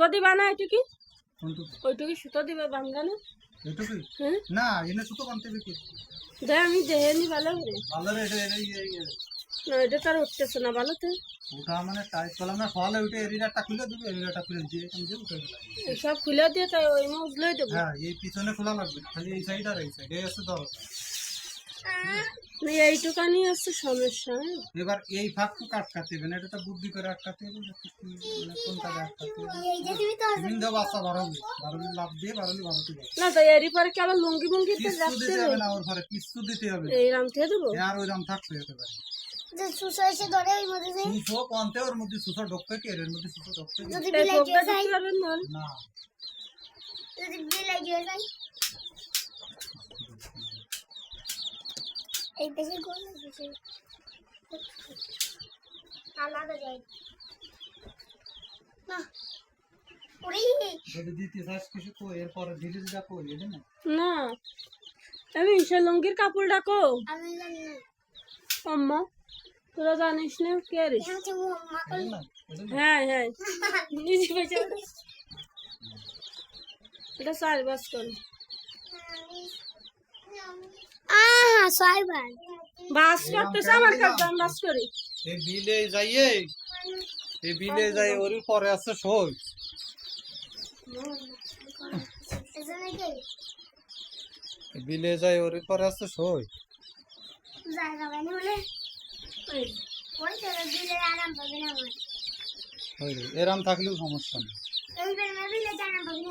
সুতো দিবা না এটুকি? কোনটু? ওইটুকি সুতো দিবা এটুকুই হ্যাঁ। না এনে সুতো বানতে হবে কি দে আমি দেহে নি ভালো করে। ভালো রে এটা এটা। না এটা তার উঠতেছে না ভালো তো। ওটা মানে টাইট করলাম না ফলে ওইটা এরিয়াটা খুলে দেবো এরিয়াটা খুলে দিয়ে এখান দিয়ে উঠে সব খুলে দিয়ে তাই ওই মা উজলাই দেবো। হ্যাঁ এই পিছনে খোলা লাগবে খালি এই সাইড আর এই সাইড এই আছে ধরো না এইটুকানি আছে সমস্যা? এবার এই ফাঁকটু কাটকাতে হবে না এটা তো বুদ্ধি করে আটকাতে হবে মানে কোনটা আটকাতে হবে। তুমি বাচ্চা বাড়াবি বাড়াবি লাভ দিয়ে বাড়াবি বাড়াতে যাবে না তো এরই পরে কি আবার লুঙ্গি মুঙ্গি তো রাখতে হবে না ওর পরে কিচ্ছু দিতে হবে। এই রাম থেকে দেবো? আর ওইরকম থাকতে হতে পারে। সুসো এসে ধরে ওই মধ্যে যে সুসো কনতে ওর মধ্যে সুসো ঢুকতে কি এর মধ্যে সুসো ঢুকতে কি? যদি এই বিলাই কোকটা দিয়ে যাই দিতে পারবেন না না যদি বিলাই দিয়ে যাই এই বেশি গোল বেশি আলাদা যাই। না। ওরে। যদি দিতে চাস কিছু তো এরপরে ধীরে ধীরে কই এটা না? না। আমি সে লুঙ্গির কাপড় ডাকো। আমি জানি না। আম্মা তোরা জানিস না কে রে। হ্যাঁ হ্যাঁ নিজে বেঁচে এটা চার বাস করে আহ সাইবার বাস করতেছে আমার কাছে বাস করি। এই বিলে যাইয়ে এই বিলে যাই ওর পরে আছে সই বিলে যাই ওর পরে আছে সই জায়গা বানি বলে ওই তো দিলে আরাম পাবে না ওই রে, এরম থাকলেও সমস্যা নেই। এই বিলে জানা পাবে না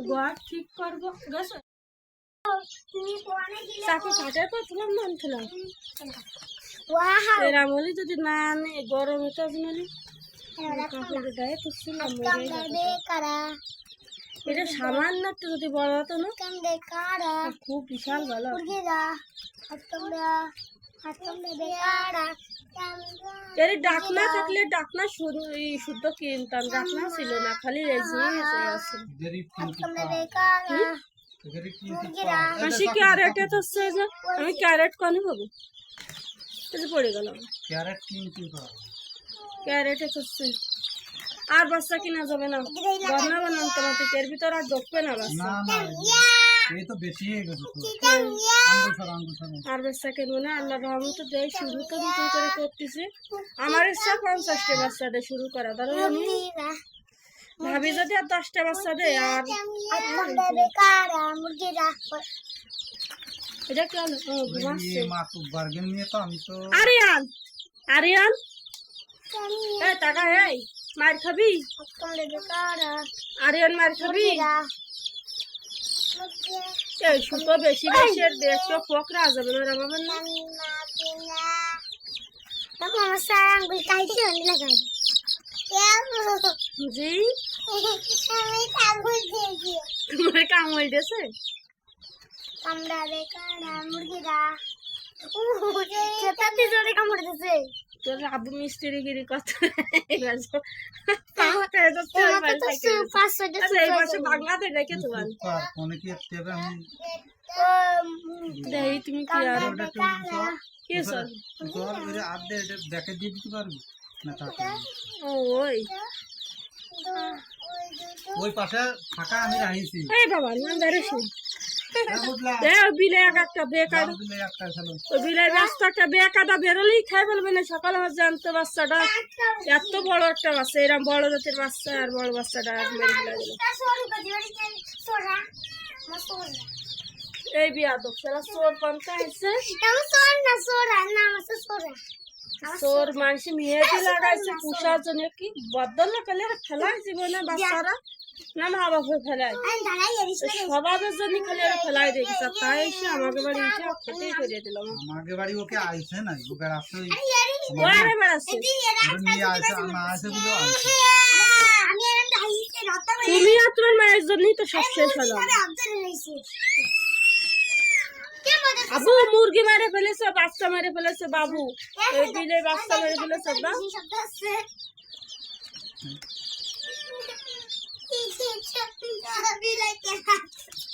গোয়া ঠিক করব। গেছো? চাকু কাটে পাতলাম ওয়াও যদি না আনে গরমে তো কারা? এটা সামান্য একটু যদি বড় হতো না। খুব বিশাল ভালো এর ডাকনা থাকলে ডাকনা শুরু এই শুদ্ধ কিনতাম ডাকনা ছিল না খালি রেজি হয়ে আছে। হাসি ক্যারেটে তো হচ্ছে যে আমি ক্যারেট কনে পাবো এই পড়ে গেলাম ক্যারেট কিন্তু ক্যারেটে হচ্ছে আর বাচ্চা কিনা যাবে না। গহনা বানান তোমাতে এর ভিতর আর ঢুকবে না বাচ্চা। হয়ে আর বাচ্চা কিনবো না? আল্লাহ রহমত দেয় শুরু তো নতুন করে করতেছে। আমার ইচ্ছা পঞ্চাশটা বাচ্চা দেয় শুরু করা। ধরো আমি ভাবি যদি আর দশটা বাচ্চা দেয় আর এটা কি হলো? ও, ঘুমাচ্ছে এই মা তো বার্গেন নিয়ে তো আমি তো আরিয়ান আরিয়ান এ টাকা এই মার খাবি? আরিয়ান মার খাবি? এই সুতো বেশি বেশি আর দেখতে পকড়া যাবে না রামাবেন না anggol kahit yun, lagay. Yeah, জি May tagol din তোমার কামড় দিয়েছে murgida. Uh, সেটাতে জোরে দিছে তোর আবু মিস্ত্রি গিরি কত এই বছর বাংলাতে রেখে তো ফোনে কি এতে আমি দেই তুমি কি আর কি দেখে দিয়ে দিতে পারবি? না তাকে ওই। ওই পাশে ফাঁকা আমি রাখিছি। এই বাবা না বিলে এক একটা বেকার। দাও দিলে একটা খেলো। ওই বিলের রাস্তা বেকাটা বেরোলেই খাই ফেলবে না। সকালে আমার জানতো বাচ্চাটা। এত বড় একটা বাচ্চা এরকম বড় জাতের বাচ্চা আর বড় বাচ্চাটা মেরে ফেলা গেল। সোরা সোরা এই সেটা চোর পান্তা না না আমার মানুষ লাগাইছে পুষার জন্য কি বদল আর খেলায় জীবনে বাচ্চারা? না মা বাবা এরিস তো জন্য খালি ওরা ফেলাই রেখেছে আর তাই এসে আমাকে বাড়ি এসে দিলাম আমাকে বাড়ি ওকে আইছে না আরে বেড়াচ্ছে নিয়ে বলে আইছে আমি এরকম দাঁড়িয়ে রত তুমি আর তোমার মায়ের জন্যই তো সব শেষ হলো আবু মুরগি মেরে ফেলেছে বাচ্চা মেরে ফেলেছে বাবু এই বিলে বাচ্চা মেরে ফেলেছে can't stop me. I'll be like a hot.